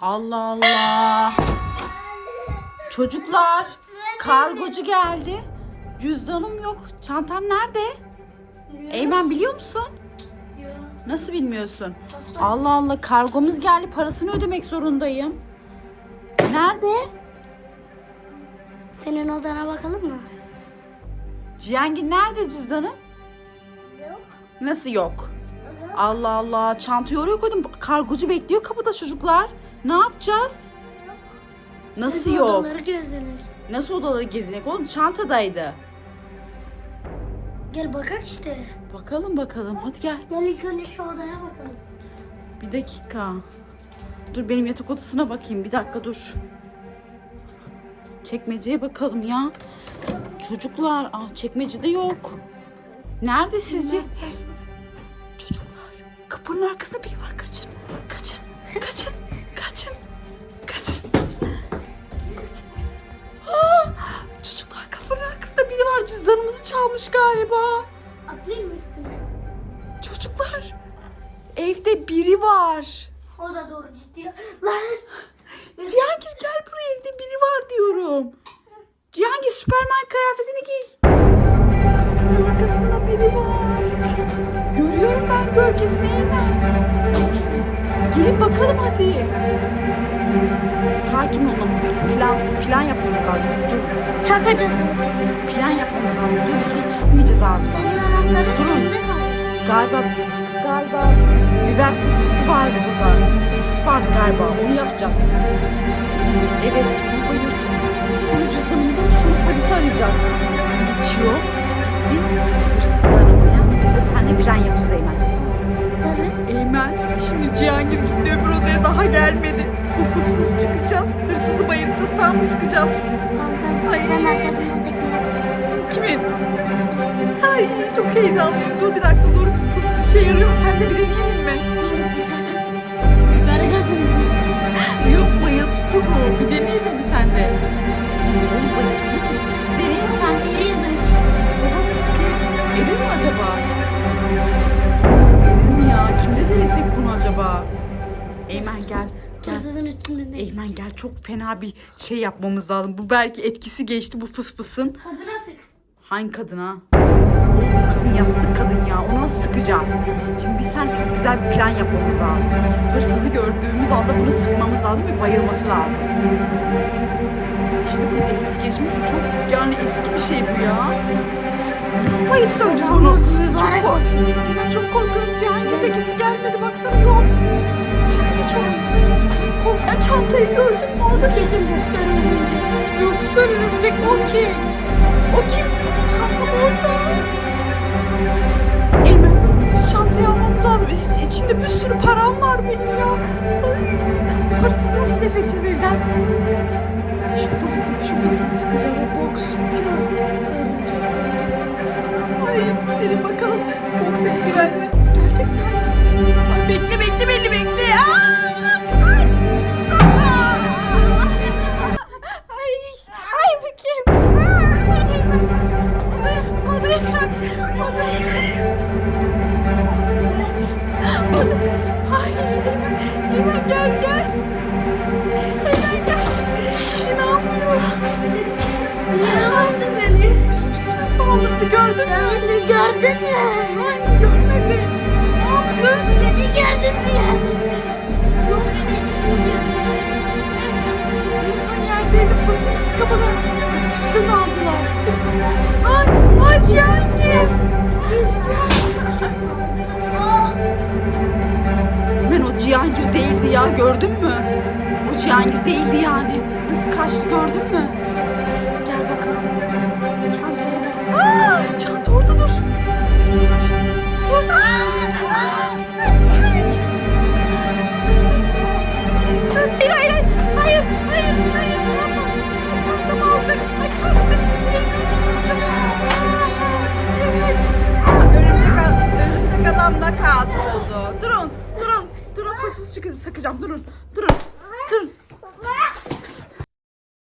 Allah Allah. Çocuklar, kargocu geldi. Cüzdanım yok. Çantam nerede? Eymen biliyor musun? Nasıl bilmiyorsun? Allah Allah kargomuz geldi. Parasını ödemek zorundayım. Nerede? Senin odana bakalım mı? Cihangir nerede cüzdanım? Yok. Nasıl yok? Allah Allah çantayı oraya koydum. Kargocu bekliyor kapıda çocuklar. Ne yapacağız? Nasıl yok? Odaları gözlemek. Nasıl odaları gezinek oğlum? Çantadaydı. Gel bakak işte. Bakalım bakalım. Hadi gel. Gel ilk önce şu odaya bakalım. Bir dakika. Dur benim yatak odasına bakayım. Bir dakika dur. Çekmeceye bakalım ya. Çocuklar, aa, çekmecede yok. Nerede sizce? Çocuklar, kapının arkasında biri var. Kaçın. Kaçın. Kaçın. Kaçın. Kaçın. Aa, çocuklar kapının arkasında biri var. Cüzdanımızı çalmış galiba. Atlayayım mı üstüne? Çocuklar, evde biri var. O da doğru ciddi. Lan. Cihangir gel buraya evde biri var diyorum. Cihangir Süperman kıyafetini giy. Kapının arkasında biri var. Görüyorum ben gölgesini hemen. Gelin bakalım hadi. Sakin olun plan, plan yapmamız lazım. Dur Çakacağız. plan yapmamız lazım. Dur hiç çakmayacağız ağzına. Durun. Galiba galiba biber fısfısı vardı burada. Fısfıs vardı galiba. Onu yapacağız. Evet, onu bayılt. Sonra cüzdanımızı alıp sonra polisi arayacağız. Geçiyor. Gitti. Hırsızı aramaya. Biz de seninle bir an yapacağız Eymen. Şimdi Cihangir gitti öbür odaya daha gelmedi. Bu fıs fıs çıkacağız. Hırsızı bayıltacağız, tamam mı sıkacağız? Tamam sen Ay. ben tekme yapacağım. Kimin? Ay çok heyecanlıyım. Dur bir dakika dur. Fıs işe yarıyor mu? Sen de bir deneyelim mi? Denesek bunu acaba? Eymen gel. Hırsızın üstünde ne? Eymen gel çok fena bir şey yapmamız lazım. Bu belki etkisi geçti bu fıs fısın. Kadına sık. Hangi kadına? Bu kadın yastık kadın ya. Onu nasıl sıkacağız? Şimdi biz sen çok güzel bir plan yapmamız lazım. Hırsızı gördüğümüz anda bunu sıkmamız lazım ve bayılması lazım. İşte bunun etkisi geçmiş. Bu çok yani eski bir şey bu ya. Nasıl bayılacağız biz bunu? Çok, kork ben çok korkuyorum. Cihangir de gitti gelmedi. Baksana yok. Cihangir çok kork. Ben çantayı gördüm mü orada? Kesin boksör örümcek. Yoksa örümcek o kim? O kim? Çantam orada. Eymen önce çantayı almamız lazım. Üst, içinde bir sürü param var benim ya. Ay, bu hırsızı nasıl def edeceğiz evden? Saldırdı gördün mü? Sen beni gördün mü? Ay görmedim. Ne yaptın? Beni gördün mü? Yok. En son yerdeydi fısız kapıda. Üstümüze mi aldılar? Ay, ay Cihangir. Ben o Cihangir değildi ya gördün mü? O Cihangir değildi yani. Nasıl kaçtı gördün mü? Adam knockout oldu. Durun durun. Durun fısız çıkı sıkacağım. Durun. Durun.